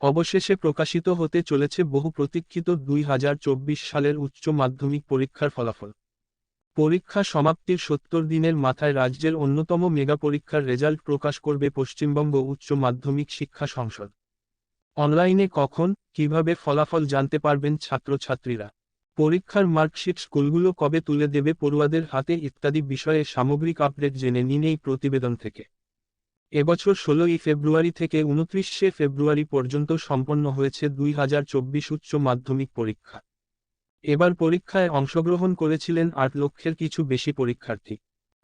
অবশেষে প্রকাশিত হতে চলেছে বহু প্রতীক্ষিত দুই হাজার চব্বিশ সালের উচ্চ মাধ্যমিক পরীক্ষার ফলাফল। পরীক্ষা সমাপ্তির সত্তর দিনের মাথায় রাজ্যের অন্যতম মেগা পরীক্ষার রেজাল্ট প্রকাশ করবে পশ্চিমবঙ্গ উচ্চ মাধ্যমিক শিক্ষা সংসদ। অনলাইনে কখন, কীভাবে ফলাফল জানতে পারবেন ছাত্রছাত্রীরা? পরীক্ষার মার্কশিট স্কুলগুলো কবে তুলে দেবে পড়ুয়াদের হাতে ইত্যাদি বিষয়ে সামগ্রিক আপডেট জেনে নিন এই প্রতিবেদন থেকে। এবছর ষোলোই ফেব্রুয়ারি থেকে উনত্রিশে ফেব্রুয়ারি পর্যন্ত সম্পন্ন হয়েছে দুই হাজার চব্বিশ উচ্চ মাধ্যমিক পরীক্ষা। এবার পরীক্ষায় অংশগ্রহণ করেছিলেন আট লক্ষের কিছু বেশি পরীক্ষার্থী।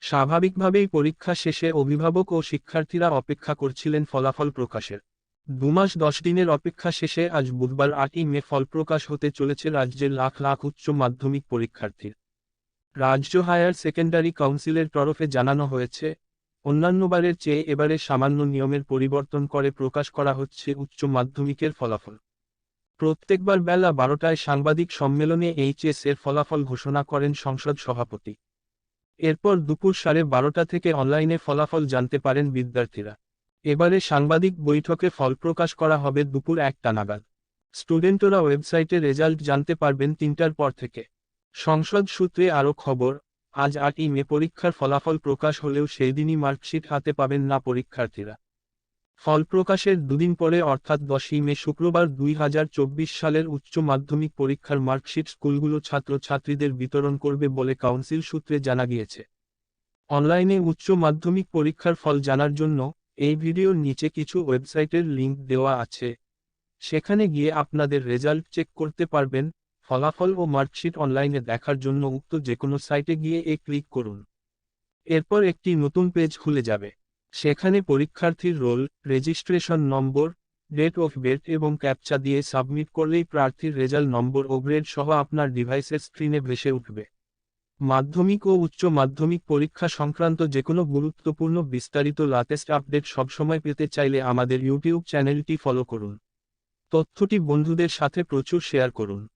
স্বাভাবিকভাবেই পরীক্ষা শেষে অভিভাবক ও শিক্ষার্থীরা অপেক্ষা করছিলেন ফলাফল প্রকাশের। দুমাস দশ দিনের অপেক্ষা শেষে আজ বুধবার আটই মে ফলপ্রকাশ হতে চলেছে রাজ্যের লাখ লাখ উচ্চ মাধ্যমিক পরীক্ষার্থীর। রাজ্য হায়ার সেকেন্ডারি কাউন্সিলের তরফে জানানো হয়েছে অন্যান্যবারের চেয়ে এবারে সামান্য নিয়মের পরিবর্তন করে প্রকাশ করা হচ্ছে উচ্চ মাধ্যমিকের ফলাফল। প্রত্যেকবার বেলা বারোটায় সাংবাদিক সম্মেলনে এইচএস এর ফলাফল ঘোষণা করেন সংসদ সভাপতি। এরপর দুপুর সাড়ে বারোটা থেকে অনলাইনে ফলাফল জানতে পারেন বিদ্যার্থীরা। এবারে সাংবাদিক বৈঠকে ফল প্রকাশ করা হবে দুপুর একটা নাগাদ। স্টুডেন্টরা ওয়েবসাইটে রেজাল্ট জানতে পারবেন তিনটার পর থেকে। সংসদ সূত্রে আরও খবর আজ আটই মে পরীক্ষার ফলাফল প্রকাশ হলেও সেই দিনই মার্কশিট হাতে পাবেন না পরীক্ষার্থীরা। ফল প্রকাশের দুদিন পরে অর্থাৎ দশই মে শুক্রবার দুই হাজার চব্বিশ সালের উচ্চ মাধ্যমিক পরীক্ষার মার্কশিট স্কুলগুলো ছাত্রছাত্রীদের বিতরণ করবে বলে কাউন্সিল সূত্রে জানা গিয়েছে। অনলাইনে উচ্চ মাধ্যমিক পরীক্ষার ফল জানার জন্য এই ভিডিওর নিচে কিছু ওয়েবসাইটের লিংক দেওয়া আছে। সেখানে গিয়ে আপনাদের রেজাল্ট চেক করতে পারবেন ফলাফল ও মার্কশিট অনলাইনে দেখার জন্য উক্ত যেকোনো সাইটে গিয়ে এ ক্লিক করুন। এরপর একটি নতুন পেজ খুলে যাবে। সেখানে পরীক্ষার্থীর roll, registration number, date of birth এবং ক্যাপচা দিয়ে সাবমিট করলেই প্রার্থীর রেজাল্ট নম্বর ও গ্রেড সহ আপনার ডিভাইসের স্ক্রিনে ভেসে উঠবে। মাধ্যমিক ও উচ্চ মাধ্যমিক পরীক্ষা সংক্রান্ত যেকোনো গুরুত্বপূর্ণ বিস্তারিত লাটেস্ট আপডেট সবসময় পেতে চাইলে আমাদের ইউটিউব চ্যানেলটি ফলো করুন। তথ্যটি বন্ধুদের সাথে প্রচুর শেয়ার করুন।